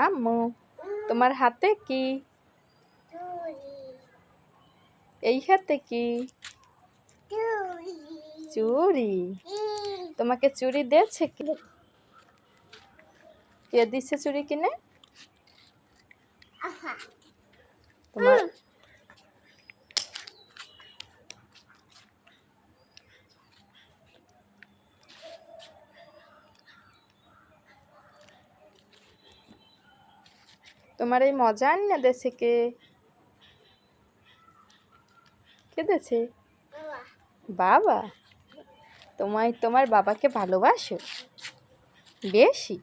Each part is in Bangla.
আম্মু তোমার হাতে কি এই হাতে কি চুরি তোমাকে চুরি দিয়েছে কি কে দিচ্ছে চুরি কিনে তোমার তোমার এই মজা আনি দেশে কে? কে দেছে বাবা। তোমায় তোমার বাবাকে ভালোবাসো? বেশি?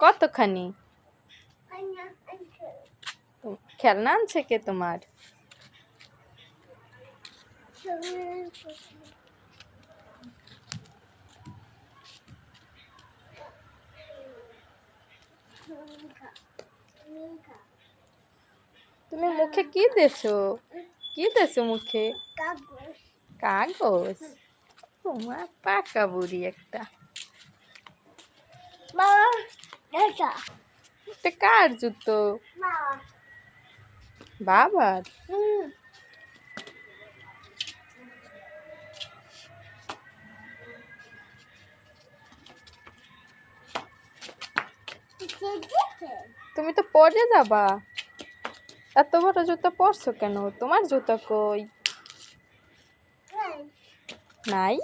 কতখানি? খেলনা আনছে কে তোমার? তুমি মুখে কি দেছো? কি দেছো মুখে? কাগজ। তোমার পাকা বুড়ি একটা। এটা কার জুতো? বাবার? তুমি তো পরে যাবা। এত বড় জুতো পরছো কেন? তোমার জুতো কই? নাই?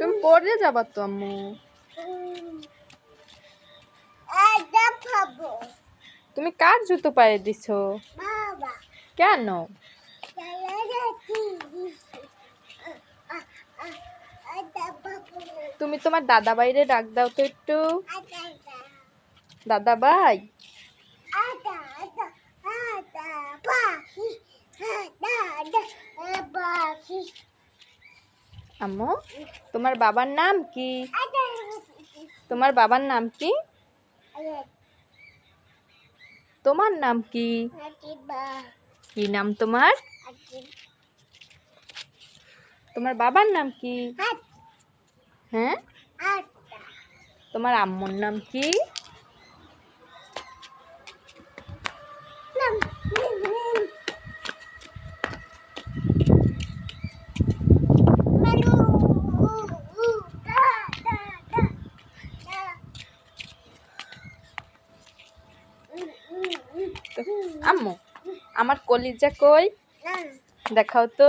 তুমি পরে যাবা তো, আম্মু। তুমি কার জুতো পায়ে দিছ? কেন? তুমি তোমার দাদা বাইরে ডাক দাও তো একটু। দাদা ভাই আম্মু, তোমার বাবার নাম কি? তোমার বাবার নাম কি? তোমার নাম কি? কি নাম তোমার? তোমার বাবার নাম কি? হ্যাঁ? তোমার আম্মুর নাম কি? আমার কলিজা কই? দেখাও তো।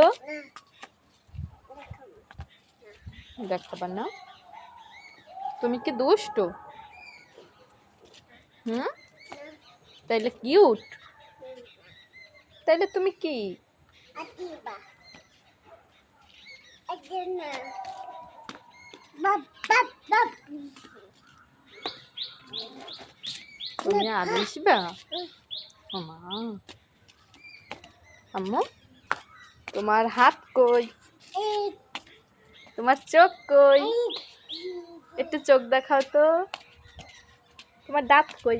দেখাবা না? তুমি কি দুষ্ট? হুম? তাইলে কিউট। তাইলে তুমি কি? তুমি আসবা মা। আম্মু, তোমার হাত কই? তোমার চোখ কই? একটু চোখ দেখাও তো। তোমার দাঁত কই?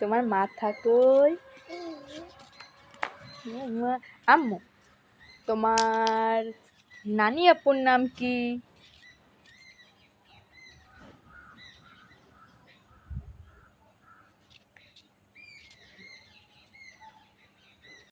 তোমার মাথা কই? আম্মু, তোমার নানি আপুর নাম কি?